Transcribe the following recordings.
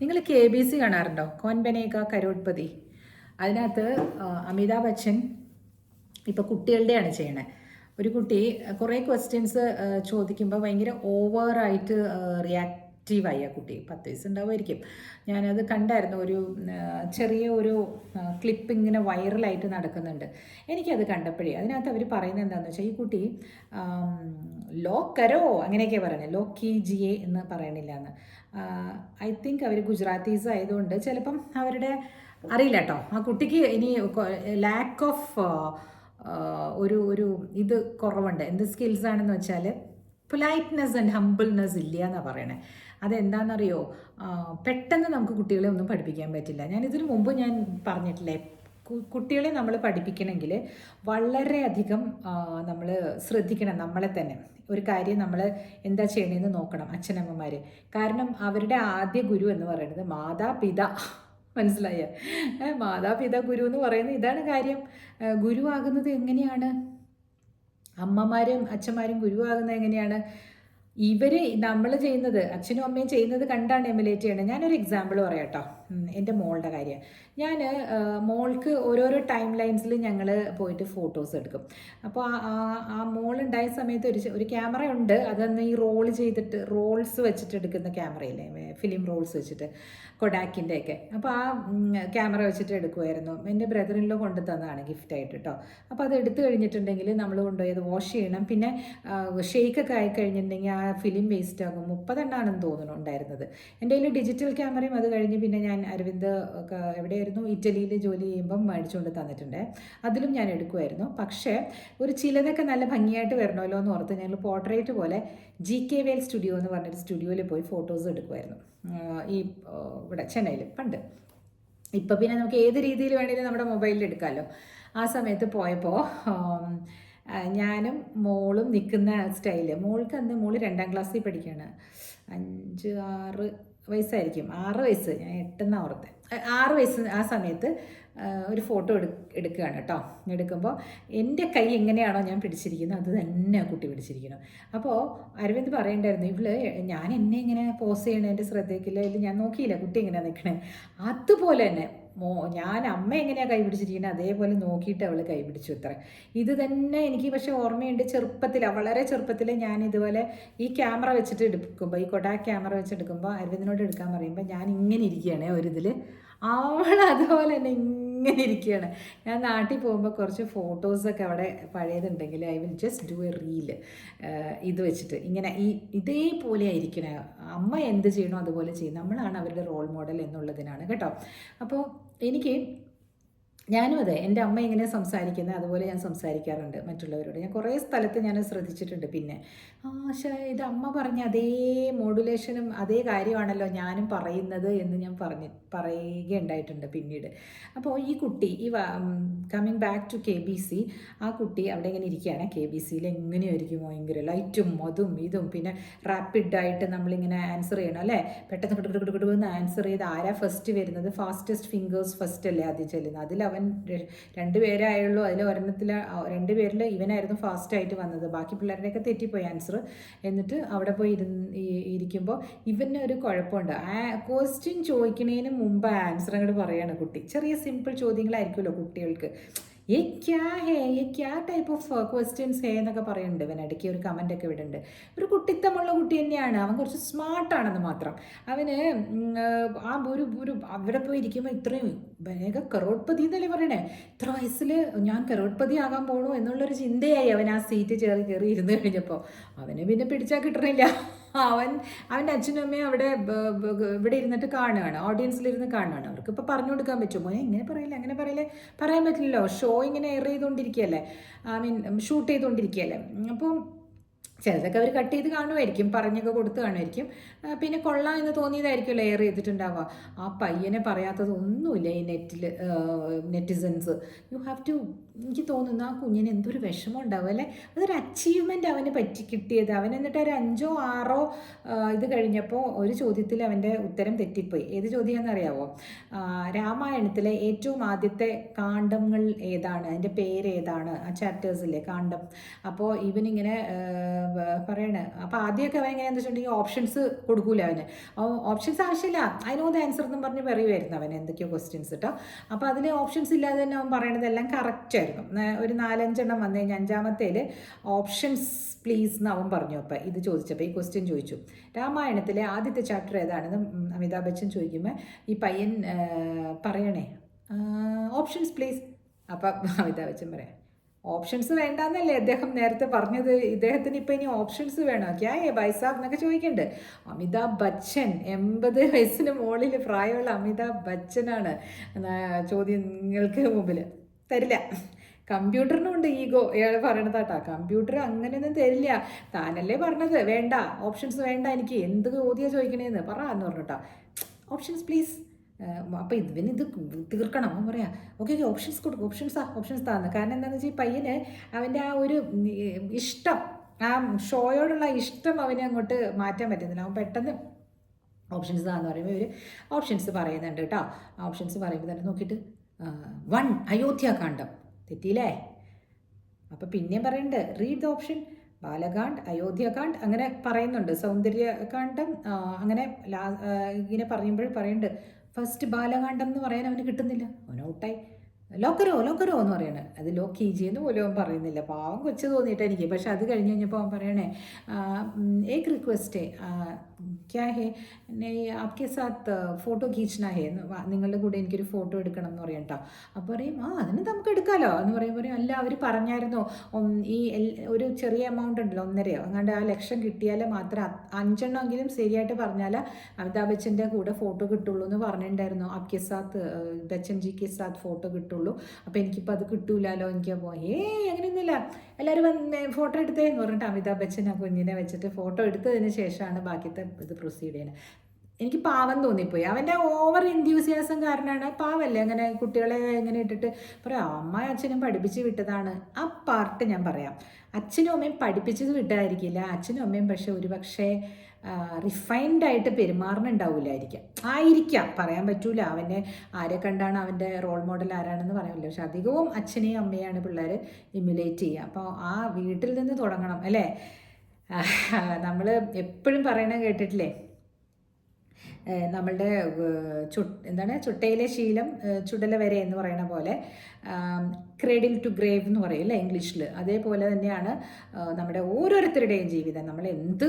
നിങ്ങൾ K B C കാണാറുണ്ടോ? കോൻബനേക കരോഡ്പതി അതിനകത്ത് അമിതാഭ് ബച്ചൻ ഇപ്പോൾ കുട്ടികളുടെയാണ് ചെയ്യണത് ഒരു കുട്ടി കുറേ ക്വസ്റ്റ്യൻസ് ചോദിക്കുമ്പോൾ ഭയങ്കര ഓവറായിട്ട് റിയാക്റ്റീവായി ആ കുട്ടി. പത്ത് വയസ്സുണ്ടാവുമായിരിക്കും. ഞാനത് കണ്ടായിരുന്നു. ഒരു ചെറിയ ഒരു ക്ലിപ്പ് ഇങ്ങനെ വൈറലായിട്ട് നടക്കുന്നുണ്ട്. എനിക്കത് കണ്ടപ്പോഴേ അതിനകത്ത് അവർ പറയുന്നത് എന്താണെന്ന് വെച്ചാൽ ഈ കുട്ടി ലോക്കരോ കരോ അങ്ങനെയൊക്കെ പറയുന്നത് ലോക്കി ജിയെ എന്ന് പറയണില്ല എന്ന് ഐ തിങ്ക് അവർ ഗുജറാത്തീസ് ആയതുകൊണ്ട് ചിലപ്പം അവരുടെ അറിയില്ല കേട്ടോ ആ കുട്ടിക്ക് ഇനി ലാക്ക് ഓഫ് ഒരു ഒരു ഇത് കുറവുണ്ട്. എന്ത് സ്കിൽസ് ആണെന്ന് വെച്ചാൽ പൊലൈറ്റ്നെസ് ആൻഡ് ഹംബിൾനെസ് ഇല്ല എന്നാണ് പറയണേ. അതെന്താണെന്നറിയോ? പെട്ടെന്ന് നമുക്ക് കുട്ടികളെ ഒന്നും പഠിപ്പിക്കാൻ പറ്റില്ല. ഞാൻ ഇതിനു മുമ്പ് ഞാൻ പറഞ്ഞിട്ടില്ലേ കുട്ടികളെ നമ്മൾ പഠിപ്പിക്കണമെങ്കിൽ വളരെയധികം നമ്മൾ ശ്രദ്ധിക്കണം നമ്മളെ തന്നെ. ഒരു കാര്യം നമ്മൾ എന്താ ചെയ്യണമെന്ന് നോക്കണം അച്ഛനമ്മമാർ കാരണം അവരുടെ ആദ്യ ഗുരു എന്ന് പറയുന്നത് മാതാപിത. മനസ്സിലായ? മാതാപിതാ ഗുരു എന്ന് പറയുന്നത് ഇതാണ് കാര്യം. ഗുരുവാകുന്നത് എങ്ങനെയാണ്? അമ്മമാരും അച്ഛന്മാരും ഗുരുവാകുന്നത് എങ്ങനെയാണ്? ഇവർ നമ്മൾ ചെയ്യുന്നത് അച്ഛനും അമ്മയും ചെയ്യുന്നത് കണ്ടാണ് എമുലേറ്റ് ചെയ്യണത്. ഞാനൊരു എക്സാമ്പിൾ പറയാം കേട്ടോ എന്റെ മോളുടെ കാര്യം. ഞാൻ മോൾക്ക് ഓരോരോ ടൈം ലൈൻസിൽ ഞങ്ങൾ പോയിട്ട് ഫോട്ടോസ് എടുക്കും. അപ്പോൾ ആ മോളുണ്ടായ സമയത്ത് ഒരു ഒരു ക്യാമറ ഉണ്ട്. അതന്ന് ഈ റോൾ ചെയ്തിട്ട് റോൾസ് വെച്ചിട്ട് എടുക്കുന്ന ക്യാമറയില്ലേ ഫിലിം റോൾസ് വെച്ചിട്ട് കൊഡാക്കിന്റെ ഒക്കെ അപ്പോൾ ആ ക്യാമറ വെച്ചിട്ട് എടുക്കുമായിരുന്നു എന്റെ ബ്രദറിനിലോ കൊണ്ടു തന്നതാണ് ഗിഫ്റ്റായിട്ട് കേട്ടോ അപ്പോൾ അത് എടുത്തു കഴിഞ്ഞിട്ടുണ്ടെങ്കിൽ നമ്മൾ കൊണ്ടുപോയത് വാഷ് ചെയ്യണം. പിന്നെ ഷെയ്ക്കൊക്കെ ആയി കഴിഞ്ഞിട്ടുണ്ടെങ്കിൽ ആ ഫിലിം വേസ്റ്റ് ആകും. മുപ്പതെണ്ണാണെന്ന് തോന്നുന്നു ഉണ്ടായിരുന്നത്. എന്റെ കയ്യിൽ ഡിജിറ്റൽ ക്യാമറയും അത് കഴിഞ്ഞ് പിന്നെ ഞാൻ അരവിന്ദ് ഒക്കെ എവിടെയായിരുന്നു? ഇറ്റലിയിൽ ജോലി ചെയ്യുമ്പം മേടിച്ചുകൊണ്ട് തന്നിട്ടുണ്ട്. അതിലും ഞാൻ എടുക്കുമായിരുന്നു പക്ഷേ ഒരു ചിലതൊക്കെ നല്ല ഭംഗിയായിട്ട് വരണമല്ലോ എന്ന് ഓർത്ത് ഞങ്ങൾ പോർട്രേറ്റ് പോലെ ജി കെ വേൽ സ്റ്റുഡിയോ എന്ന് പറഞ്ഞൊരു സ്റ്റുഡിയോയിൽ പോയി ഫോട്ടോസ് എടുക്കുമായിരുന്നു ഈ ഇവിടെ ചെന്നൈയിൽ പണ്ട്. ഇപ്പം പിന്നെ നമുക്ക് ഏത് രീതിയിൽ വേണമെങ്കിലും നമ്മുടെ മൊബൈലിൽ എടുക്കാമല്ലോ ആ സമയത്ത് പോയപ്പോൾ ഞാനും മോളും നിൽക്കുന്ന സ്റ്റൈൽ. മോൾക്ക് അന്ന് മോൾ രണ്ടാം ക്ലാസ്സിൽ പഠിക്കുകയാണ്. അഞ്ച് ആറ് വയസ്സായിരിക്കും. ആറ് വയസ്സ്. ഞാൻ എട്ടെന്നാ ഓർത്തെ. ആറ് വയസ്സ് ആ സമയത്ത് ഒരു ഫോട്ടോ എടു എടുക്കുകയാണ് കേട്ടോ എടുക്കുമ്പോൾ എന്റെ കൈ എങ്ങനെയാണോ ഞാൻ പിടിച്ചിരിക്കുന്നത് അത് തന്നെ കുട്ടി പിടിച്ചിരിക്കണം അപ്പോൾ അരവിന്ദ് പറയണ്ടായിരുന്നു ഇവൾ ഞാൻ എന്നെ ഇങ്ങനെ പോസ് ചെയ്യണേ എന്റെ ശ്രദ്ധയ്ക്കില്ല ഇല്ല ഞാൻ നോക്കിയില്ല കുട്ടി എങ്ങനെയാണ് നിൽക്കണേ അതുപോലെ തന്നെ മോ ഞാൻ അമ്മ എങ്ങനെയാണ് കൈപിടിച്ചിരിക്കുന്നത് അതേപോലെ നോക്കിയിട്ട് അവൾ കൈപിടിച്ചു ഇത്ര. ഇത് തന്നെ എനിക്ക് പക്ഷേ ഓർമ്മയുണ്ട് ചെറുപ്പത്തിൽ വളരെ ചെറുപ്പത്തിൽ ഞാൻ ഇതുപോലെ ഈ ക്യാമറ വെച്ചിട്ട് എടുക്കുമ്പോൾ ഈ കൊടാ ക്യാമറ വെച്ച് എടുക്കുമ്പോൾ അരവിന്ദിനോട് എടുക്കാൻ പറയുമ്പോൾ ഞാൻ ഇങ്ങനെ ഇരിക്കുകയാണ് ഒരിതിൽ അവൾ അതുപോലെ തന്നെ ഇങ്ങനെ ഇരിക്കുകയാണ്. ഞാൻ നാട്ടിൽ പോകുമ്പോൾ കുറച്ച് ഫോട്ടോസൊക്കെ അവിടെ പഴയതുണ്ടെങ്കിൽ I will just do a reel ഇത് വെച്ചിട്ട്. ഇങ്ങനെ ഈ ഇതേപോലെ ആയിരിക്കണേ. അമ്മ എന്ത് ചെയ്യണോ അതുപോലെ ചെയ്യും. നമ്മളാണ് അവരുടെ റോൾ മോഡൽ എന്നുള്ളതിനാണ് കേട്ടോ. അപ്പോൾ എനിക്ക് ഞാനും അതെ എന്റെ അമ്മ ഇങ്ങനെ സംസാരിക്കുന്നത് അതുപോലെ ഞാൻ സംസാരിക്കാറുണ്ട് മറ്റുള്ളവരോട്. ഞാൻ കുറേ സ്ഥലത്ത് ഞാൻ ശ്രദ്ധിച്ചിട്ടുണ്ട് പിന്നെ. പക്ഷേ ഇത് അമ്മ പറഞ്ഞ അതേ മോഡുലേഷനും അതേ കാര്യമാണല്ലോ ഞാനും പറയുന്നത് എന്ന് ഞാൻ പറഞ്ഞ് പറയുകയുണ്ടായിട്ടുണ്ട് പിന്നീട്. അപ്പോൾ ഈ കുട്ടി ഈ coming back to K B C ആ കുട്ടി അവിടെ ഇങ്ങനെ ഇരിക്കുകയാണ്. കെ ബി സിയിൽ എങ്ങനെയായിരിക്കും ഭയങ്കര ലൈറ്റും അതും ഇതും പിന്നെ റാപ്പിഡായിട്ട് നമ്മളിങ്ങനെ ആൻസർ ചെയ്യണം അല്ലേ? പെട്ടെന്ന് കിടു കിടു കിടു എന്ന് ആൻസർ ചെയ്ത് ആരാ ഫസ്റ്റ് വരുന്നത് ഫാസ്റ്റസ്റ്റ് ഫിംഗേഴ്സ് ഫസ്റ്റ് അല്ലേ ആദ്യം ചെല്ലുന്നത് അതിൽ അവൻ ര- രണ്ട് പേരേ ആയുള്ളൂ അതിൽ ഒരെണ്ണത്തിൽ രണ്ട് പേരിൽ ഇവനായിരുന്നു ഫാസ്റ്റായിട്ട് വന്നത്. ബാക്കി പിള്ളേരുടെയൊക്കെ തെറ്റിപ്പോയി ആൻസർ എന്നിട്ട് അവിടെ പോയി ഇരുന്ന് ഇരിക്കുമ്പോൾ ഇവന് ഒരു കുഴപ്പമുണ്ട്. ആ ക്വസ്റ്റ്യൻ ചോദിക്കുന്നതിന് മുമ്പ് ആൻസർ അങ്ങോട്ട് പറയാണ് കുട്ടി. ചെറിയ സിമ്പിൾ ചോദ്യങ്ങളായിരിക്കുമല്ലോ കുട്ടികൾക്ക്. ഏ ക്യാ ഹേ? ഏ ക്യാ ടൈപ്പ് ഓഫ് ക്വസ്റ്റ്യൻസ് ഹേ? എന്നൊക്കെ പറയുന്നുണ്ട് ഇവൻ ഇടയ്ക്ക് ഒരു കമന്റ് ഒക്കെ വിടുന്നുണ്ട് ഒരു കുട്ടിത്തമുള്ള കുട്ടി തന്നെയാണ്. അവൻ കുറച്ച് സ്മാർട്ടാണെന്ന് മാത്രം. അവന് ആ ഒരു ഒരു അവിടെ പോയി ഇരിക്കുമ്പോൾ ഇത്രയും വേഗം കറോട്ട്പതി എന്നല്ലേ പറയണേ? ഇത്ര വയസ്സിൽ ഞാൻ കറോട്ട്പതി ആകാൻ പോകണു എന്നുള്ളൊരു ചിന്തയായി അവൻ ആ സീറ്റ് ചേറി കയറി ഇരുന്ന് കഴിഞ്ഞപ്പോൾ അവന് പിന്നെ പിടിച്ചാൽ കിട്ടണില്ല. അവൻ അവന്റെ അച്ഛനും അമ്മയും അവിടെ ഇവിടെ ഇരുന്നിട്ട് കാണുകയാണ് ഓഡിയൻസിലിരുന്ന് കാണുകയാണ് അവർക്ക് ഇപ്പോൾ പറഞ്ഞു കൊടുക്കാൻ പറ്റുമോ? മോനെ ഇങ്ങനെ പറയില്ല അങ്ങനെ പറയില്ലേ? പറയാൻ പറ്റില്ലല്ലോ. ഷോ ഇങ്ങനെ എയർ ചെയ്തുകൊണ്ടിരിക്കുകയല്ലേ? ഐ മീൻ ഷൂട്ട് ചെയ്തുകൊണ്ടിരിക്കുകയല്ലേ? അപ്പോൾ ചിലതൊക്കെ അവർ കട്ട് ചെയ്ത് കാണുമായിരിക്കും പറഞ്ഞൊക്കെ കൊടുത്ത് കാണുമായിരിക്കും പിന്നെ കൊള്ളാം എന്ന് തോന്നിയതായിരിക്കുമല്ലോ എയർ ചെയ്തിട്ടുണ്ടാവുക. ആ പയ്യനെ പറയാത്തത് ഒന്നുമില്ല ഈ നെറ്റിൽ നെറ്റിസൻസ് യു ഹാവ് ടു എനിക്ക് തോന്നുന്നു ആ കുഞ്ഞിന് എന്തൊരു വിഷമം ഉണ്ടാവും. അല്ലേ? അതൊരു അച്ചീവ്മെന്റ് അവന് പറ്റി കിട്ടിയത്. അവൻ എന്നിട്ട് ഒരു അഞ്ചോ ആറോ ഇത് കഴിഞ്ഞപ്പോൾ ഒരു ചോദ്യത്തിൽ അവന്റെ ഉത്തരം തെറ്റിപ്പോയി. ഏത് ചോദ്യമാണെന്ന് അറിയാവോ? രാമായണത്തിലെ ഏറ്റവും ആദ്യത്തെ കാണ്ഡങ്ങൾ ഏതാണ്? അതിന്റെ പേര് ഏതാണ്? ആ ചാപ്റ്റേഴ്സിലെ കാണ്ഡം. അപ്പോൾ ഇവനിങ്ങനെ പറയണേ. അപ്പോൾ ആദ്യമൊക്കെ അവൻ എങ്ങനെയാണെന്ന് വെച്ചിട്ടുണ്ടെങ്കിൽ ഓപ്ഷൻസ് കൊടുക്കൂല അവന്. ഓപ്ഷൻസ് ആവശ്യമില്ല. അതിനോ ആൻസർ എന്നും പറഞ്ഞ് പറയുമായിരുന്നു അവൻ എന്തൊക്കെയോ ക്വസ്റ്റ്യൻസ് കേട്ടോ അപ്പോൾ അതിൽ ഓപ്ഷൻസ് ഇല്ലാതെ തന്നെ അവൻ പറയണതെല്ലാം കറക്റ്റ് ആയിരുന്നു ഒരു നാലഞ്ചെണ്ണം വന്നു കഴിഞ്ഞാൽ അഞ്ചാമത്തേൽ ഓപ്ഷൻസ് പ്ലീസ് എന്ന് അവൻ പറഞ്ഞു. അപ്പോൾ ഇത് ചോദിച്ചപ്പോൾ ഈ ക്വസ്റ്റ്യൻ ചോദിച്ചു. രാമായണത്തിലെ ആദ്യത്തെ ചാപ്റ്റർ ഏതാണെന്ന് അമിതാഭ് ബച്ചൻ ചോദിക്കുമ്പോൾ ഈ പയ്യൻ പറയണേ ഓപ്ഷൻസ് പ്ലീസ് അപ്പം അമിതാഭ് ബച്ചൻ പറയാം ഓപ്ഷൻസ് വേണ്ടാന്നല്ലേ അദ്ദേഹം നേരത്തെ പറഞ്ഞത്. ഇദ്ദേഹത്തിന് ഇപ്പം ഇനി ഓപ്ഷൻസ് വേണോ? ക്യാ ഏ ബൈസാബ് എന്നൊക്കെ ചോദിക്കുന്നുണ്ട് അമിതാഭ് ബച്ചൻ എൺപത് വയസ്സിന് മുകളിൽ പ്രായമുള്ള അമിതാഭ് ബച്ചനാണ് ചോദ്യങ്ങൾക്ക് മുമ്പിൽ തരില്ല. കമ്പ്യൂട്ടറിനും ഉണ്ട് ഈഗോ. ഇയാൾ പറയണത് കേട്ടോ കമ്പ്യൂട്ടർ അങ്ങനെയൊന്നും തരില്ല. താനല്ലേ പറഞ്ഞത്? വേണ്ട ഓപ്ഷൻസ് വേണ്ട എനിക്ക്. എന്ത് ചോദ്യം ചോദിക്കണേന്ന് പറ എന്ന് പറഞ്ഞിട്ടാ ഓപ്ഷൻസ് പ്ലീസ്. അപ്പോൾ പിന്നെ ഇത് തീർക്കണം. അവൻ പറയാം ഓക്കെ ഓക്കെ ഓപ്ഷൻസ് കൊടുക്കും ഓപ്ഷൻസ് ഓപ്ഷൻസ് താന്ന്. കാരണം എന്താണെന്ന് വെച്ചാൽ ഈ പയ്യന് അവന്റെ ആ ഒരു ഇഷ്ടം ആ ഷോയോടുള്ള ഇഷ്ടം അവനെ അങ്ങോട്ട് മാറ്റാൻ പറ്റുന്നില്ല. അവൻ പെട്ടെന്ന് ഓപ്ഷൻസ് താന്ന് പറയുമ്പോൾ ഇവർ ഓപ്ഷൻസ് പറയുന്നുണ്ട് കേട്ടോ. ഓപ്ഷൻസ് പറയുമ്പോൾ തന്നെ നോക്കിയിട്ട് വൺ അയോധ്യാകാന്ഡം തെറ്റിയില്ലേ? അപ്പോൾ പിന്നെയും പറയുന്നുണ്ട് read the option Balakand Ayodhyakand അങ്ങനെ പറയുന്നുണ്ട്. സൗന്ദര്യകാന്ഡം അങ്ങനെ ഇങ്ങനെ പറയുമ്പോൾ പറയുന്നുണ്ട് ഫസ്റ്റ് ബാലകാന്ഡം എന്ന് പറയാൻ അവന് കിട്ടുന്നില്ല. അവൻ ഔട്ടായി ലോക്കരോ ലോക്കരോ എന്ന് പറയണേ. അത് ലോ കെ ജി എന്ന് പോലും അവൻ പറയുന്നില്ല. പാവം കൊച്ചു തോന്നിയിട്ട് എനിക്ക് പക്ഷെ അത് കഴിഞ്ഞ് കഴിഞ്ഞപ്പോൾ അവൻ പറയണേ ഏക് റിക്വസ്റ്റ് ക്യാ ഹേ ആപ്കെ സാത്ത് ഫോട്ടോ ഖീച്ചന ഹേ നിങ്ങളുടെ കൂടെ എനിക്കൊരു ഫോട്ടോ എടുക്കണം എന്ന് പറയും കേട്ടോ അപ്പോൾ പറയും ആ അതിന് നമുക്ക് എടുക്കാമല്ലോ എന്ന് പറയും പറയും അല്ല അവർ പറഞ്ഞായിരുന്നു ഈ ഒരു ചെറിയ എമൗണ്ട് ഉണ്ടല്ലോ ഒന്നരയോ അങ്ങാണ്ട് ആ ലക്ഷം കിട്ടിയാൽ മാത്രം അഞ്ചെണ്ണമെങ്കിലും ശരിയായിട്ട് പറഞ്ഞാൽ അമിതാഭ് ബച്ചന്റെ കൂടെ ഫോട്ടോ കിട്ടുള്ളൂ എന്ന് പറഞ്ഞിട്ടുണ്ടായിരുന്നു. ആപ്കെ സാത്ത് ബച്ചൻ ജി കെ സാത്ത് ഫോട്ടോ കിട്ടുള്ളൂ അപ്പോൾ എനിക്കിപ്പോൾ അത് കിട്ടൂലല്ലോ എനിക്ക് പോയേ അങ്ങനെയൊന്നുമില്ല. എല്ലാവരും വന്ന് ഫോട്ടോ എടുത്തേ എന്ന് പറഞ്ഞിട്ട് അമിതാഭ് ബച്ചൻ ആ കുഞ്ഞിനെ വെച്ചിട്ട് ഫോട്ടോ എടുത്തതിന് ശേഷമാണ് ബാക്കിത്തെ ഇത് പ്രൊസീഡ് ചെയ്യുന്നത്. എനിക്ക് പാവം തോന്നിപ്പോയി. അവന്റെ ഓവർ എൻത്യൂസിയാസം കാരണമാണ് പാവല്ലേ? അങ്ങനെ കുട്ടികളെ ഇങ്ങനെ ഇട്ടിട്ട് പറയാം അമ്മ അച്ഛനും പഠിപ്പിച്ച് വിട്ടതാണ്. ആ പാർട്ട് ഞാൻ പറയാം. അച്ഛനും അമ്മയും പഠിപ്പിച്ചത് വിട്ടതായിരിക്കില്ല അച്ഛനും അമ്മയും പക്ഷെ ഒരു പക്ഷേ റിഫൈൻഡ് ആയിട്ട് പെരുമാറുന്നുണ്ടാവില്ലായിരിക്കാം ആയിരിക്കാം പറയാൻ പറ്റൂല. അവന്റെ ആരെ കണ്ടാണ് അവന്റെ റോൾ മോഡൽ ആരാണെന്ന് പറയാമല്ലോ പക്ഷെ അധികവും അച്ഛനെയും അമ്മയാണ് പിള്ളേർ ഇമുലേറ്റ് ചെയ്യുക. അപ്പോൾ ആ വീട്ടിൽ നിന്ന് തുടങ്ങണം അല്ലേ? നമ്മൾ എപ്പോഴും പറയണ കേട്ടിട്ടില്ലേ? നമ്മളുടെ ചു എന്താണ്? ചുട്ടയിലെ ശീലം ചുടല വരെ എന്ന് പറയുന്ന പോലെ ക്രേഡിൽ ടു ഗ്രേവ് എന്ന് പറയും അല്ലേ ഇംഗ്ലീഷിൽ അതേപോലെ തന്നെയാണ് നമ്മുടെ ഓരോരുത്തരുടെയും ജീവിതം. നമ്മൾ എന്ത്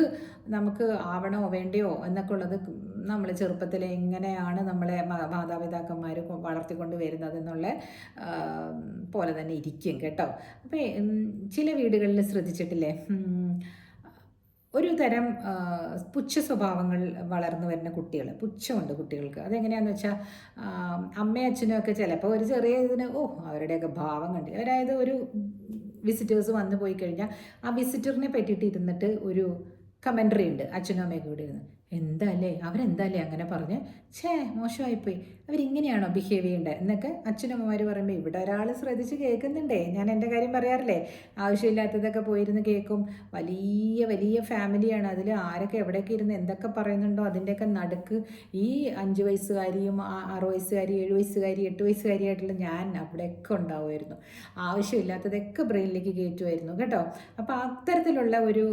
നമുക്ക് ആവണോ വേണ്ടയോ എന്നൊക്കെ ഉള്ളത് നമ്മൾ ചെറുപ്പത്തിൽ എങ്ങനെയാണ് നമ്മളെ മാതാപിതാക്കന്മാർ വളർത്തിക്കൊണ്ട് വരുന്നത് എന്നുള്ള പോലെ തന്നെ ഇരിക്കും കേട്ടോ. അപ്പോൾ ചില വീടുകളിൽ ശ്രദ്ധിച്ചിട്ടില്ലേ? ഒരു തരം പുച്ഛ സ്വഭാവങ്ങൾ വളർന്നു വരുന്ന കുട്ടികൾ പുച്ഛമുണ്ട് കുട്ടികൾക്ക്. അതെങ്ങനെയാണെന്ന് വെച്ചാൽ അമ്മയും അച്ഛനും ഒക്കെ ചിലപ്പോൾ ഒരു ചെറിയ ഇതിന് ഓ അവരുടെയൊക്കെ ഭാവം കണ്ടില്ല അതായത് ഒരു വിസിറ്റേഴ്സ് വന്നു പോയി കഴിഞ്ഞാൽ ആ വിസിറ്ററിനെ പറ്റിയിട്ട് ഇരുന്നിട്ട് ഒരു കമന്ററി ഉണ്ട് അച്ഛനും അമ്മയൊക്കെ കൂടി ഇരുന്ന്. എന്താ അല്ലേ അവരെന്താ അങ്ങനെ പറഞ്ഞ് ഛേ മോശമായിപ്പോയി. അവരിങ്ങനെയാണോ ബിഹേവ് ചെയ്യേണ്ടത് എന്നൊക്കെ അച്ഛനമ്മമാർ പറയുമ്പോൾ ഇവിടെ ഒരാൾ ശ്രദ്ധിച്ച് കേൾക്കുന്നുണ്ടേ. ഞാൻ എന്റെ കാര്യം പറയാറില്ലേ? ആവശ്യമില്ലാത്തതൊക്കെ പോയിരുന്ന് കേൾക്കും. വലിയ വലിയ ഫാമിലിയാണ് അതിൽ ആരൊക്കെ എവിടെയൊക്കെ ഇരുന്ന് എന്തൊക്കെ പറയുന്നുണ്ടോ അതിന്റെയൊക്കെ നടുക്ക് ഈ അഞ്ച് വയസ്സുകാരിയും ആറ് വയസ്സുകാരി ഏഴ് വയസ്സുകാരി എട്ട് വയസ്സുകാരിയായിട്ടുള്ള ഞാൻ അവിടെയൊക്കെ ഉണ്ടാവുമായിരുന്നു. ആവശ്യമില്ലാത്തതൊക്കെ ബ്രെയിനിലേക്ക് കയറ്റുമായിരുന്നു കേട്ടോ. അപ്പോൾ അത്തരത്തിലുള്ള ഒരു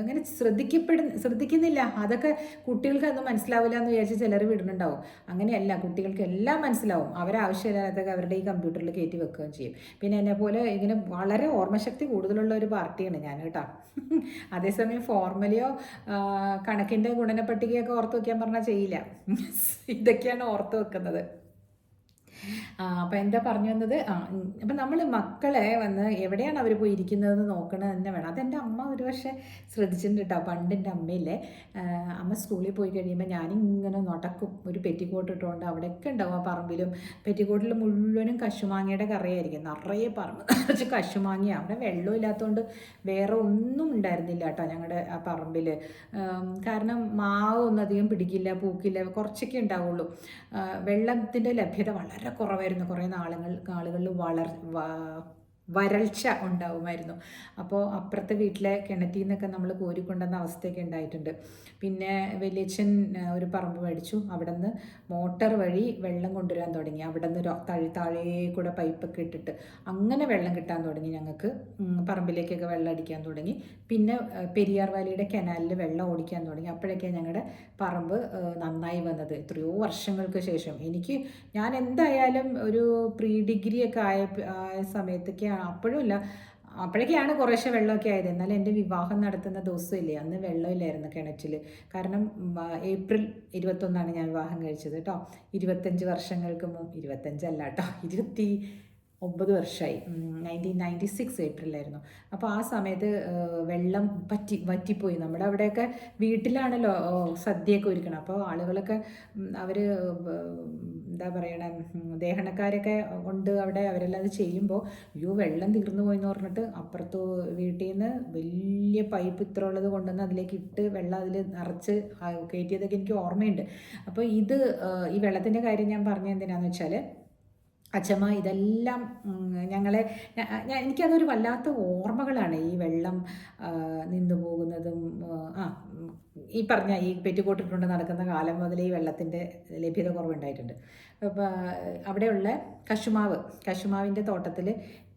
അങ്ങനെ ശ്രദ്ധിക്കപ്പെടുന്ന ശ്രദ്ധിക്കുന്നില്ല അതൊക്കെ കുട്ടികൾക്ക് അത് മനസ്സിലാവില്ല എന്ന് വിചാരിച്ച് ചിലർ വിടുന്നുണ്ടാവും. അങ്ങനെയല്ല കുട്ടികൾക്ക് എല്ലാം മനസ്സിലാവും. അവരാവശ്യമില്ലാത്തൊക്കെ അവരുടെ ഈ കമ്പ്യൂട്ടറിൽ കയറ്റി വെക്കുകയും ചെയ്യും. പിന്നെ എന്നെ പോലെ ഇങ്ങനെ വളരെ ഓർമ്മശക്തി കൂടുതലുള്ള ഒരു പാർട്ടിയാണ് ഞാൻ കേട്ടോ. അതേസമയം ഫോർമലിയോ കണക്കിന്റെ ഗുണനപ്പട്ടികയൊക്കെ ഓർത്ത് വെക്കാൻ പറഞ്ഞാൽ ചെയ്യില്ല. ഇതൊക്കെയാണ് ഓർത്ത് വെക്കുന്നത്. ആ, അപ്പം എന്താ പറഞ്ഞു വന്നത്? ആ അപ്പം നമ്മൾ മക്കളെ വന്ന് എവിടെയാണ് അവർ പോയി ഇരിക്കുന്നതെന്ന് നോക്കണത് തന്നെ വേണം. അതെന്റെ അമ്മ ഒരു പക്ഷേ ശ്രദ്ധിച്ചിട്ടുണ്ട് കേട്ടോ പണ്ട് എന്റെ അമ്മയില്ലേ? അമ്മ സ്കൂളിൽ പോയി കഴിയുമ്പോൾ ഞാനിങ്ങനെ നടക്കും. ഒരു പെറ്റിക്കോട്ട് ഇട്ടുകൊണ്ട് അവിടെയൊക്കെ ഉണ്ടാവും ആ പറമ്പിലും. പെറ്റിക്കോട്ടിൽ മുഴുവനും കശുമാങ്ങയുടെ കറിയായിരിക്കും. നിറയെ പറമ്പ്. കുറച്ച് കശുമാങ്ങ അവിടെ വെള്ളം ഇല്ലാത്തതുകൊണ്ട് വേറെ ഒന്നും ഉണ്ടായിരുന്നില്ല കേട്ടോ ഞങ്ങളുടെ ആ പറമ്പിൽ കാരണം മാവ് ഒന്നും അധികം പിടിക്കില്ല പൂക്കില്ല കുറച്ചൊക്കെ ഉണ്ടാവുള്ളൂ. വെള്ളത്തിന്റെ ലഭ്യത വളരെ കുറവായിരുന്നു. കുറേ നാളുകൾ ആളുകളിൽ വളർ വരൾച്ച ഉണ്ടാവുമായിരുന്നു. അപ്പോൾ അപ്പുറത്തെ വീട്ടിലെ കിണറ്റിൽ നിന്നൊക്കെ നമ്മൾ കോരിക്കൊണ്ടുവന്ന അവസ്ഥയൊക്കെ ഉണ്ടായിട്ടുണ്ട്. പിന്നെ വലിയച്ഛൻ ഒരു പറമ്പ് മേടിച്ചു. അവിടെ നിന്ന് മോട്ടർ വഴി വെള്ളം കൊണ്ടുവരാൻ തുടങ്ങി. അവിടെ നിന്ന് താഴെ താഴേ കൂടെ പൈപ്പൊക്കെ ഇട്ടിട്ട് അങ്ങനെ വെള്ളം കിട്ടാൻ തുടങ്ങി ഞങ്ങൾക്ക്. പറമ്പിലേക്കൊക്കെ വെള്ളം അടിക്കാൻ തുടങ്ങി. പിന്നെ പെരിയാർ വാലിയുടെ കനാലിൽ വെള്ളം ഓടിക്കാൻ തുടങ്ങി. അപ്പോഴൊക്കെയാണ് ഞങ്ങളുടെ പറമ്പ് നന്നായി വന്നത്. എത്രയോ വർഷങ്ങൾക്ക് ശേഷം. എനിക്ക് ഞാൻ എന്തായാലും ഒരു പ്രീ ഡിഗ്രി ഒക്കെ ആയ ആയ സമയത്തൊക്കെ അപ്പോഴും ഇല്ല. അപ്പോഴേക്കാണ് കുറേശ്ശെ വെള്ളമൊക്കെ ആയത്. എന്നാൽ എന്റെ വിവാഹം നടത്തുന്ന ദിവസമില്ലേ അന്ന് വെള്ളമില്ലായിരുന്നു കിണറ്റിൽ കാരണം ഏപ്രിൽ ഇരുപത്തൊന്നാണ് ഞാൻ വിവാഹം കഴിച്ചത് കേട്ടോ. ഇരുപത്തഞ്ച് വർഷങ്ങൾക്ക് മുമ്പ് ഇരുപത്തഞ്ചല്ല കേട്ടോ ഇരുപത്തി ഒമ്പത് വർഷമായി നയന്റീൻ നയന്റി സിക്സ് ഏപ്രിലായിരുന്നു അപ്പോൾ ആ സമയത്ത് വെള്ളം പറ്റി വറ്റിപ്പോയി. നമ്മുടെ അവിടെയൊക്കെ വീട്ടിലാണല്ലോ സദ്യയൊക്കെ ഒരുക്കണം അപ്പോൾ ആളുകളൊക്കെ അവർ എന്താ പറയണ ദേഹണക്കാരൊക്കെ ഉണ്ട് അവിടെ അവരെല്ലാം അത് ചെയ്യുമ്പോൾ അയ്യോ വെള്ളം തീർന്നു പോയി എന്ന് പറഞ്ഞിട്ട് അപ്പുറത്ത് വീട്ടിൽ നിന്ന് വലിയ പൈപ്പ് ഇത്ര ഉള്ളത് കൊണ്ടുവന്ന് അതിലേക്ക് ഇട്ട് വെള്ളം അതിൽ നിറച്ച് കയറ്റിയതൊക്കെ എനിക്ക് ഓർമ്മയുണ്ട്. അപ്പോൾ ഇത് ഈ വെള്ളത്തിന്റെ കാര്യം ഞാൻ പറഞ്ഞത് എന്തിനാന്ന് വെച്ചാൽ അച്ഛമ്മ ഇതെല്ലാം ഞങ്ങളെ എനിക്കതൊരു വല്ലാത്ത ഓർമ്മകളാണ്. ഈ വെള്ളം നിന്നു പോകുന്നതും ആ ഈ പറഞ്ഞ ഈ പെറ്റുകോട്ടിട്ടുണ്ട് നടക്കുന്ന കാലം മുതൽ ഈ വെള്ളത്തിന്റെ ലഭ്യത കുറവുണ്ടായിട്ടുണ്ട്. അപ്പോൾ അവിടെയുള്ള കശുമാവ് കശുമാവിന്റെ തോട്ടത്തിൽ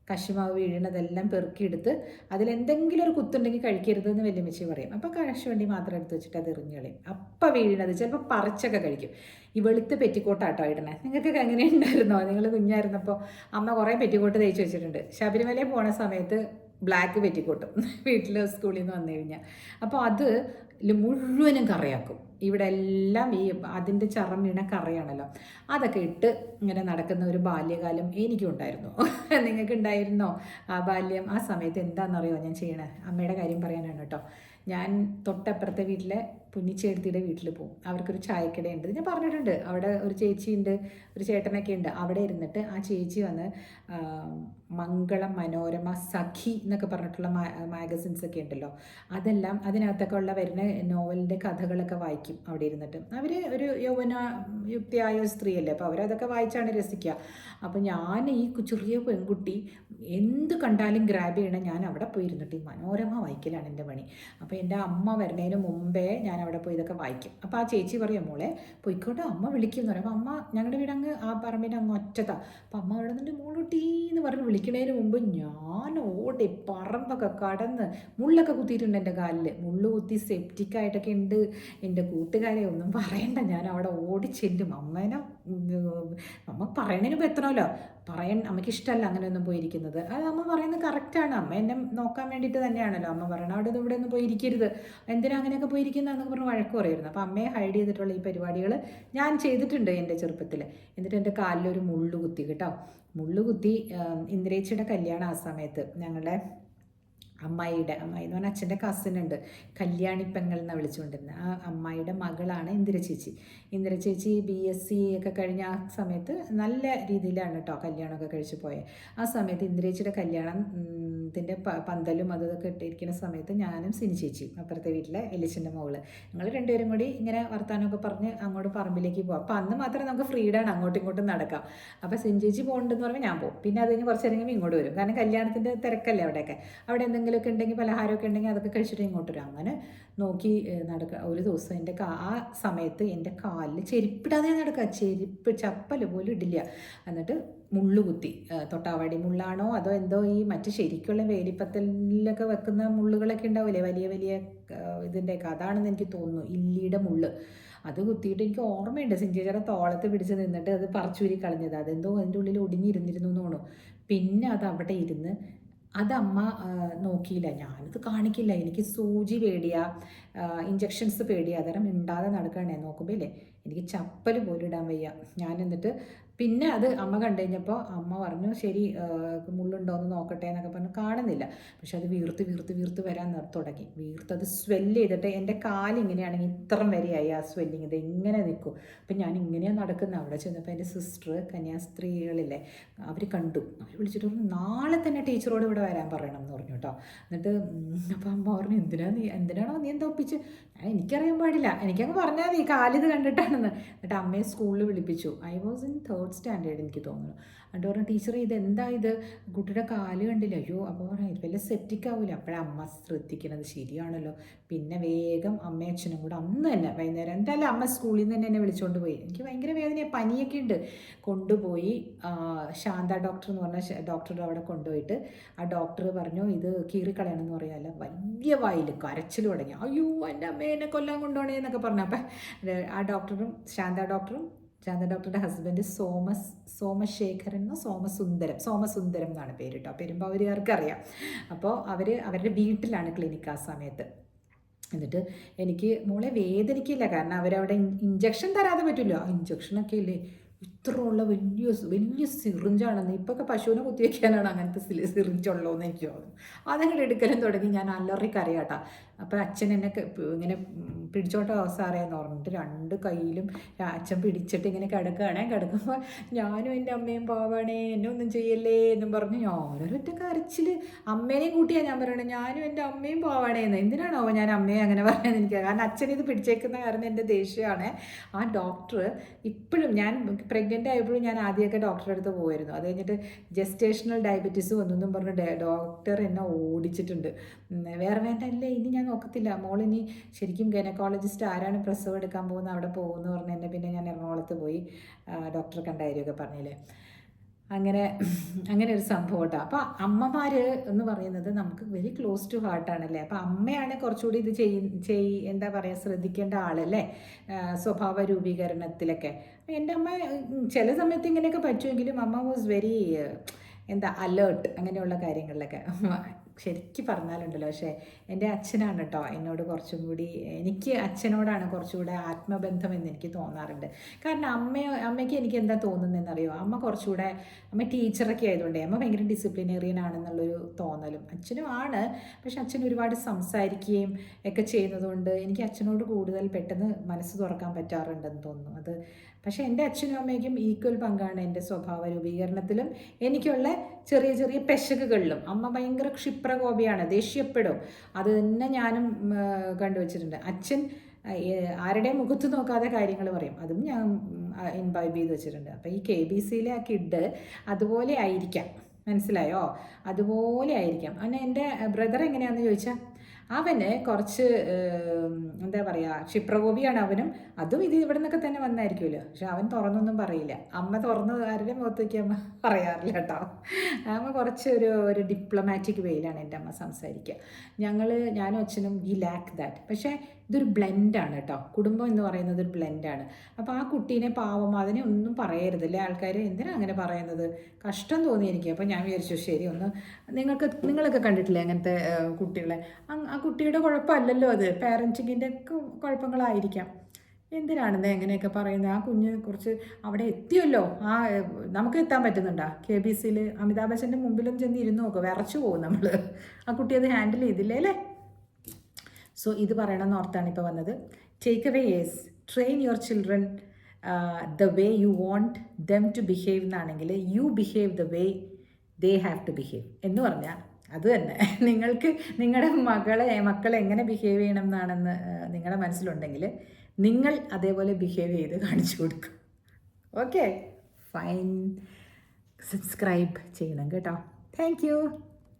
കശുമാവ് വീഴുന്നതെല്ലാം പെറുക്കിയെടുത്ത് അതിലെന്തെങ്കിലും ഒരു കുത്തുണ്ടെങ്കിൽ കഴിക്കരുതെന്ന് വല്യമ്മച്ചി പറയും. അപ്പോൾ കശുവണ്ടി മാത്രം എടുത്ത് വെച്ചിട്ട് അത് എറിഞ്ഞു കളയും. അപ്പം വീഴുന്നത് ചിലപ്പോൾ പറിച്ചൊക്കെ കഴിക്കും. ഈ വെളുത്ത് പെറ്റിക്കോട്ടാട്ടോ ഇടണേ നിങ്ങൾക്കൊക്കെ എങ്ങനെ ഉണ്ടായിരുന്നോ നിങ്ങൾ കുഞ്ഞായിരുന്നപ്പോൾ അമ്മ കുറേ പെറ്റിക്കോട്ട് തേച്ച് വെച്ചിട്ടുണ്ട്. ശബരിമലയിൽ പോണ സമയത്ത് ബ്ലാക്ക് പെറ്റിക്കോട്ടും വീട്ടിൽ സ്കൂളിൽ നിന്ന് വന്നു കഴിഞ്ഞാൽ അപ്പോൾ അത് മുഴുവനും കറിയാക്കും. ഇവിടെ എല്ലാം ഈ അതിന്റെ ചറം വീണ കറിയാണല്ലോ. അതൊക്കെ ഇട്ട് ഇങ്ങനെ നടക്കുന്ന ഒരു ബാല്യകാലം എനിക്കും ഉണ്ടായിരുന്നു നിങ്ങൾക്ക് ഉണ്ടായിരുന്നോ ആ ബാല്യം? ആ സമയത്ത് എന്താണെന്നറിയോ ഞാൻ ചെയ്യണേ? അമ്മയുടെ കാര്യം പറയാനാണ് കേട്ടോ. ഞാൻ തൊട്ടപ്പുറത്തെ വീട്ടിലെ പുന്നിച്ചേർത്തിയുടെ വീട്ടിൽ പോകും അവർക്കൊരു ചായക്കടയുണ്ട്. ഞാൻ പറഞ്ഞിട്ടുണ്ട്. അവിടെ ഒരു ചേച്ചിയുണ്ട് ഒരു ചേട്ടനൊക്കെ ഉണ്ട്. അവിടെ ഇരുന്നിട്ട് ആ ചേച്ചി വന്ന് മംഗളം മനോരമ സഖി എന്നൊക്കെ പറഞ്ഞിട്ടുള്ള മാഗസിൻസ് ഒക്കെ ഉണ്ടല്ലോ. അതെല്ലാം അതിനകത്തൊക്കെ ഉള്ള വരുന്ന നോവലിന്റെ കഥകളൊക്കെ വായിക്കും അവിടെ ഇരുന്നിട്ട്. അവർ ഒരു യൗവന യുക്തിയായ സ്ത്രീയല്ലേ. അപ്പോൾ അവരതൊക്കെ വായിച്ചാണ് രസിക്കുക. അപ്പോൾ ഞാൻ ഈ ചെറിയ പെൺകുട്ടി എന്ത് കണ്ടാലും ഗ്രാബ് ചെയ്യണം. ഞാൻ അവിടെ പോയി ഇരുന്നിട്ട് ഈ മനോരമ വായിക്കലാണ് എന്റെ പണി. അപ്പോൾ എന്റെ അമ്മ വരുന്നതിന് മുമ്പേ ഞാൻ അവിടെ പോയി ഇതൊക്കെ വായിക്കും. അപ്പോൾ ആ ചേച്ചി പറയും മോളെ പൊയ്ക്കോട്ടെ അമ്മ വിളിക്കും എന്ന് പറയും അമ്മ ഞങ്ങളുടെ വീട് അങ്ങ് ആ പറമ്പിന്റെ അങ്ങ് ഒറ്റത്താ. അപ്പോൾ അമ്മ അവിടെ നിന്നിട്ട് മോളൂട്ടി എന്ന് പറഞ്ഞ് വിളിക്കണതിന് മുമ്പ് ഞാൻ ഓടി പറമ്പൊക്കെ കടന്ന് മുള്ളൊക്കെ കുത്തിയിട്ടുണ്ട് എന്റെ കാലിൽ മുള്ളു കുത്തി സെപ്റ്റിക്കായിട്ടൊക്കെ ഉണ്ട്. എന്റെ കൂട്ടുകാരെ ഒന്നും പറയണ്ട. ഞാൻ അവിടെ ഓടി ചെല്ലും. അമ്മേനെ അമ്മ പറയണതിന് മുമ്പ് എത്തണമല്ലോ. പറയാൻ അമ്മയ്ക്ക് ഇഷ്ടമല്ല അങ്ങനെയൊന്നും പോയിരിക്കുന്നത്. അത് അമ്മ പറയുന്നത് കറക്റ്റാണ് അമ്മ എന്നെ നോക്കാൻ വേണ്ടിയിട്ട് തന്നെയാണല്ലോ. അമ്മ പറയണം അവിടെ ഇവിടെ ഒന്നും പോയിരിക്കരുത്. എന്തിനാ അങ്ങനെയൊക്കെ പോയിരിക്കുന്നതെന്നൊക്കെ പറഞ്ഞ് വഴക്ക് പറയുമായിരുന്നു. അപ്പോൾ അമ്മയെ ഹൈഡ് ചെയ്തിട്ടുള്ള ഈ പരിപാടികൾ ഞാൻ ചെയ്തിട്ടുണ്ട് എന്റെ ചെറുപ്പത്തിൽ എന്നിട്ട് എന്റെ കാലിലൊരു മുള്ളു കുത്തി കേട്ടോ. മുള്ളു കുത്തി ഇന്ദ്രേച്ചിയുടെ കല്യാണം ആ സമയത്ത് ഞങ്ങളുടെ അമ്മായിയുടെ അമ്മായി എന്ന് പറഞ്ഞാൽ അച്ഛന്റെ കസിൻ ഉണ്ട്. കല്യാണി പെങ്ങൾ എന്നാണ് വിളിച്ചുകൊണ്ടിരുന്നത് ആ അമ്മായിയുടെ മകളാണ് ഇന്ദിര ചേച്ചി. ഇന്ദിര ചേച്ചി ബി എസ് സി ഒക്കെ കഴിഞ്ഞ ആ സമയത്ത് നല്ല രീതിയിലാണ് കേട്ടോ കല്യാണമൊക്കെ കഴിച്ചു പോയത് ആ സമയത്ത് ഇന്ദിരേച്ചിയുടെ കല്യാണം ത്തിന്റെ പന്തലും അതൊക്കെ ഇട്ടിരിക്കുന്ന സമയത്ത് ഞാനും സിനി ചേച്ചി അപ്പുറത്തെ വീട്ടിലെ എലിച്ചന്റെ മോൾ. ഞങ്ങൾ രണ്ടുപേരും കൂടി ഇങ്ങനെ വർത്താനമൊക്കെ പറഞ്ഞ് അങ്ങോട്ട് പറമ്പിലേക്ക് പോകാം അപ്പോൾ അന്ന് മാത്രമേ നമുക്ക് ഫ്രീഡാണ് അങ്ങോട്ടും ഇങ്ങോട്ടും നടക്കാം. അപ്പോൾ സിനി ചേച്ചി പോകണ്ടെന്ന് പറയുമ്പോൾ ഞാൻ പോകും പിന്നെ അത് കഴിഞ്ഞ് കുറച്ച് നേരം ഇങ്ങോട്ട് വരും. കാരണം കല്യാണത്തിന്റെ തിരക്കല്ലേ അവിടെയൊക്കെ. അവിടെ എന്തെങ്കിലുമൊക്കെ ഉണ്ടെങ്കിൽ പലഹാരമൊക്കെ ഉണ്ടെങ്കിൽ അതൊക്കെ കഴിച്ചിട്ട് ഇങ്ങോട്ട് വരും. അങ്ങനെ നോക്കി നടക്കുക ഒരു ദിവസം എന്റെ ആ സമയത്ത് എന്റെ കാലിൽ ചെരുപ്പിടാതെ നടക്കുക ചെരുപ്പ് ചപ്പൽ പോലും ഇടില്ല. എന്നിട്ട് മുള്ളു കുത്തി. തൊട്ടാവാടി മുള്ളാണോ അതോ എന്തോ ഈ മറ്റ് ശരിക്കുള്ള വേലിപ്പത്തലിലൊക്കെ വെക്കുന്ന മുള്ളുകളൊക്കെ ഉണ്ടാവില്ലേ? വലിയ വലിയ ഇതിന്റെയൊക്കെ. അതാണെന്ന് എനിക്ക് തോന്നുന്നു. ഇല്ലിയുടെ മുള്ള്. അത് കുത്തിയിട്ട് എനിക്ക് ഓർമ്മയുണ്ട്. സിഞ്ചേച്ചറെ തോളത്ത് പിടിച്ച് നിന്നിട്ട് അത് പറിച്ചൂരി കളഞ്ഞത്. അതെന്തോ അതിന്റെ ഉള്ളിൽ ഒടിഞ്ഞിരുന്നിരുന്നു എന്ന് തോന്നുന്നു. പിന്നെ അത് അവിടെ ഇരുന്ന് അതമ്മ നോക്കിയില്ല. ഞാനത് കാണിക്കില്ല. എനിക്ക് സൂചി പേടിയാ. ഇഞ്ചക്ഷൻസ് പേടിയാ. അന്നേരം മിണ്ടാതെ നടക്കണേ നോക്കുമ്പോൾ ഇല്ലേ? എനിക്ക് ചപ്പൽ പോലും ഇടാൻ വയ്യ. ഞാൻ എന്നിട്ട് പിന്നെ അത് അമ്മ കണ്ടു കഴിഞ്ഞപ്പോൾ അമ്മ പറഞ്ഞു ശരി മുള്ളുണ്ടോ എന്ന് നോക്കട്ടെ എന്നൊക്കെ പറഞ്ഞു. കാണുന്നില്ല. പക്ഷെ അത് വീർത്ത് വീർത്ത് വീർത്ത് വരാൻ തുടങ്ങി. വീർത്ത് അത് സ്വെല്ല് ചെയ്തിട്ട് എന്റെ കാലിങ്ങനെയാണെങ്കിൽ ഇത്രയും വരെയായി ആ സ്വെല്ലിങ് ഇത് ഇങ്ങനെ നിൽക്കും? അപ്പം ഞാൻ ഇങ്ങനെയാണ് നടക്കുന്നത് അവിടെ ചെന്നപ്പോൾ എന്റെ സിസ്റ്റർ കന്യാസ്ത്രീകളില്ലേ അവർ കണ്ടു. അവർ വിളിച്ചിട്ട് പറഞ്ഞു നാളെ തന്നെ ടീച്ചറോട് ഇവിടെ വരാൻ പറയണം എന്ന് പറഞ്ഞു കേട്ടോ എന്നിട്ട് അപ്പം അമ്മ പറഞ്ഞു എന്തിനാ നീ എന്തിനാണോ നീ എന്താ ഒപ്പിച്ച്? എനിക്കറിയാൻ പാടില്ല. എനിക്കങ്ങ് പറഞ്ഞാൽ നീ കാലിത് കണ്ടിട്ടാണെന്ന്. എന്നിട്ട് അമ്മയെ സ്കൂളിൽ വിളിപ്പിച്ചു. I was in third standard എനിക്ക് തോന്നുന്നു. എന്നിട്ട് പറഞ്ഞു ടീച്ചർ ഇത് എന്താ ഇത്? കുട്ടിയുടെ കാൽ കണ്ടില്ല? അയ്യോ അപ്പോൾ പറഞ്ഞു ഇത് വല്ല സെപ്റ്റിക് ആവില്ല അപ്പോഴാണ് അമ്മ ശ്രദ്ധിക്കണത് ശരിയാണല്ലോ. പിന്നെ വേഗം അമ്മയും അച്ഛനും കൂടെ അന്ന് തന്നെ വൈകുന്നേരം എന്തായാലും അമ്മ സ്കൂളിൽ നിന്ന് തന്നെ എന്നെ വിളിച്ചുകൊണ്ട് പോയി. എനിക്ക് ഭയങ്കര വേദന പനിയൊക്കെ ഉണ്ട് കൊണ്ടുപോയി ശാന്ത ഡോക്ടർ എന്ന് പറഞ്ഞ ഡോക്ടറുടെ അവിടെ കൊണ്ടുപോയിട്ട് ആ ഡോക്ടർ പറഞ്ഞു ഇത് കീറിക്കളയണമെന്ന് പറയാമല്ല വലിയ വായിൽ കരച്ചിൽ തുടങ്ങി. അയ്യോ എന്റെ അമ്മേനെ കൊല്ലാൻ കൊണ്ടുപോകണേ എന്നൊക്കെ പറഞ്ഞു. അപ്പം ആ ഡോക്ടറും ശാന്ത ഡോക്ടറും ശാന്ത ഡോക്ടറുടെ ഹസ്ബൻഡ് സോമസ് സോമശേഖരൻ സോമസുന്ദരം സോമസുന്ദരം എന്നാണ് പേര് കേട്ടോ പെരുമ്പാവൂരുകാർക്ക് അറിയാം അപ്പോൾ അവർ അവരുടെ വീട്ടിലാണ് ക്ലിനിക്ക് ആ സമയത്ത്. എന്നിട്ട് എനിക്ക് മോളെ വേദനിക്കില്ല. കാരണം അവരവിടെ ഇഞ്ചക്ഷൻ തരാതെ പറ്റില്ല ഇഞ്ചക്ഷനൊക്കെ ഇല്ലേ? ഇത്ര ഉള്ള വലിയ വലിയ സിറിഞ്ചാണെന്ന്. ഇപ്പൊക്കെ പശുവിനെ കുത്തിവെക്കാനാണ് അങ്ങനത്തെ സിറിഞ്ചുള്ളതെന്ന് എനിക്ക് തോന്നുന്നു. അതങ്ങോട്ട് എടുക്കലും തുടങ്ങി. ഞാൻ അല്ലറി കരയാട്ടാ. അപ്പോൾ അച്ഛൻ എന്നെ ഇങ്ങനെ പിടിച്ചോട്ടെ പിടിച്ചോട്ടോ സാറേ പറഞ്ഞിട്ട് രണ്ട് കയ്യിലും അച്ഛൻ പിടിച്ചിട്ട് ഇങ്ങനെ കിടക്കുകയാണേ കിടക്കുമ്പോൾ ഞാനും എന്റെ അമ്മയും പോവാണേ എന്നെ ഒന്നും ചെയ്യല്ലേ എന്നും പറഞ്ഞ്. ഞാനൊരൊറ്റ കരച്ചിൽ അമ്മേനെയും കൂട്ടിയാണ് ഞാൻ പറയണേ. ഞാനും എന്റെ അമ്മയും പോവാണേ എന്ന്. എന്തിനാണോ ഞാൻ അമ്മയെ അങ്ങനെ പറയുന്നത് എനിക്ക്? കാരണം അച്ഛൻ ഇത് പിടിച്ചേക്കുന്ന കാരണം എന്റെ ദേഷ്യമാണ്. ആ ഡോക്ടർ ഇപ്പോഴും ഞാൻ പ്രഗ്നന്റ് ആയപ്പോഴും ഞാൻ ആദ്യമൊക്കെ ഡോക്ടറെ അടുത്ത് പോയിരുന്നു. അത് കഴിഞ്ഞിട്ട് ജസ്റ്റേഷണൽ ഡയബറ്റീസ് വന്നെന്നും പറഞ്ഞ് ഡോക്ടർ എന്നെ ഓടിച്ചിട്ടുണ്ട്. വേറെ വേണ്ട അല്ലേ ഇനി ഞാൻ നോക്കത്തില്ല. മോളിനി ശരിക്കും ഗൈനക്കോളജിസ്റ്റ് ആരാണ് പ്രസവം എടുക്കാൻ പോകുന്നത് അവിടെ പോകുമെന്ന് പറഞ്ഞ് എന്നെ പിന്നെ ഞാൻ എറണാകുളത്ത് പോയി ഡോക്ടറെ കണ്ടായിരിക്കും ഒക്കെ പറഞ്ഞില്ലേ. അങ്ങനെ അങ്ങനെ ഒരു സംഭവം കേട്ടോ അപ്പോൾ അമ്മമാർ എന്ന് പറയുന്നത് നമുക്ക് വെരി ക്ലോസ് ടു ഹാർട്ടാണല്ലേ അപ്പോൾ അമ്മയാണ് കുറച്ചുകൂടി ഇത് ചെയ് ചെയ് എന്താ പറയുക ശ്രദ്ധിക്കേണ്ട ആളല്ലേ? സ്വഭാവ രൂപീകരണത്തിലൊക്കെ. എന്റെ അമ്മ ചില സമയത്ത് ഇങ്ങനെയൊക്കെ പറ്റുമെങ്കിലും അമ്മ വാസ് വെരി എന്താ അലേർട്ട് അങ്ങനെയുള്ള കാര്യങ്ങളിലൊക്കെ. ശരിക്കും പറഞ്ഞാലുണ്ടല്ലോ. പക്ഷേ എന്റെ അച്ഛനാണ് കേട്ടോ എന്നോട് കുറച്ചും കൂടി എനിക്ക് അച്ഛനോടാണ് കുറച്ചുകൂടെ ആത്മബന്ധം എന്ന് എനിക്ക് തോന്നാറുണ്ട്. കാരണം അമ്മയോ അമ്മയ്ക്ക് എനിക്ക് എന്താ തോന്നുന്നതെന്നറിയോ? അമ്മ കുറച്ചുകൂടെ അമ്മ ടീച്ചറൊക്കെ ആയതുകൊണ്ട് അമ്മ ഭയങ്കര ഡിസിപ്ലിനേറിയൻ ആണെന്നുള്ളൊരു തോന്നലും അച്ഛനും ആണ്. പക്ഷെ അച്ഛൻ ഒരുപാട് സംസാരിക്കുകയും ഒക്കെ ചെയ്യുന്നതുകൊണ്ട് എനിക്ക് അച്ഛനോട് കൂടുതൽ പെട്ടെന്ന് മനസ്സ് തുറക്കാൻ പറ്റാറുണ്ടെന്ന് തോന്നുന്നു. അത് പക്ഷേ എന്റെ അച്ഛനും അമ്മയ്ക്കും ഈക്വൽ പങ്കാണ് എന്റെ സ്വഭാവ രൂപീകരണത്തിലും. എനിക്കുള്ള ചെറിയ ചെറിയ പെശകുകളിലും. അമ്മ ഭയങ്കര ക്ഷിപ്രകോപിയാണ് ദേഷ്യപ്പെടും. അത് തന്നെ ഞാനും കണ്ടുവച്ചിട്ടുണ്ട്. അച്ഛൻ ആരുടെ മുഖത്ത് നോക്കാതെ കാര്യങ്ങൾ പറയും. അതും ഞാൻ ഇൻവൈബ് ചെയ്ത് വെച്ചിട്ടുണ്ട്. അപ്പോൾ ഈ കെ ബി സിയിലെ ആ കിഡ് അതുപോലെ ആയിരിക്കാം. മനസ്സിലായോ? അതുപോലെ ആയിരിക്കാം. അങ്ങനെ എന്റെ ബ്രദർ എങ്ങനെയാണെന്ന് ചോദിച്ചാൽ അവന് കുറച്ച് എന്താ പറയുക ക്ഷിപ്രകോപിയാണ് അവനും. അതും ഇത് ഇവിടെ നിന്നൊക്കെ തന്നെ വന്നായിരിക്കുമല്ലോ. പക്ഷെ അവൻ തുറന്നൊന്നും പറയില്ല. അമ്മ തുറന്ന് ആരുടെ മുഖത്തേക്ക് അമ്മ പറയാറില്ല കേട്ടോ. അമ്മ കുറച്ച് ഒരു ഒരു ഡിപ്ലോമാറ്റിക് വേയിലാണ് എന്റെ അമ്മ സംസാരിക്കുക. ഞങ്ങൾ ഞാനും അച്ഛനും വി ലാക്ക് ദാറ്റ് പക്ഷേ ഇതൊരു ബ്ലെൻഡാണ് കേട്ടോ കുടുംബം എന്ന് പറയുന്നത് ഒരു ബ്ലെൻഡാണ് അപ്പോൾ ആ കുട്ടീനെ പാവം അതിനെ ഒന്നും പറയരുത് അല്ലേ ആൾക്കാർ എന്തിനാണ് അങ്ങനെ പറയുന്നത്? കഷ്ടം തോന്നി എനിക്ക്. അപ്പോൾ ഞാൻ വിചാരിച്ചു ശരി ഒന്ന് നിങ്ങൾക്ക് നിങ്ങളൊക്കെ കണ്ടിട്ടില്ലേ അങ്ങനത്തെ കുട്ടികളെ? ആ കുട്ടിയുടെ കുഴപ്പമല്ലല്ലോ അത്. പാരന്റിങ്ങിന്റെ കുഴപ്പങ്ങളായിരിക്കാം. എന്തിനാണെന്ന് എങ്ങനെയൊക്കെ പറയുന്നത് ആ കുഞ്ഞ് കുറച്ച് അവിടെ എത്തിയല്ലോ. ആ നമുക്ക് എത്താൻ പറ്റുന്നുണ്ടോ? കെ ബി സിയിൽ അമിതാഭ് ബച്ചന്റെ മുമ്പിലും ചെന്ന് ഇരുന്ന് നോക്കുക വിറച്ചു പോകും നമ്മൾ ആ കുട്ടി അത് ഹാൻഡിൽ ചെയ്തില്ലേ അല്ലേ? സോ ഇത് പറയണമെന്ന് ഓർത്താണ് ഇപ്പോൾ വന്നത്. Take away yes train your children the way you want them to behave എന്നാണെങ്കിൽ you behave the way they have to behave എന്ന് പറഞ്ഞാൽ അത് തന്നെ. നിങ്ങൾക്ക് നിങ്ങളുടെ മകളെ മക്കളെ എങ്ങനെ ബിഹേവ് ചെയ്യണം എന്നാണെന്ന് നിങ്ങളുടെ മനസ്സിലുണ്ടെങ്കിൽ നിങ്ങൾ അതേപോലെ ബിഹേവ് ചെയ്ത് കാണിച്ചു കൊടുക്കും. ഓക്കെ ഫൈൻ സബ്സ്ക്രൈബ് ചെയ്യണം കേട്ടോ. താങ്ക്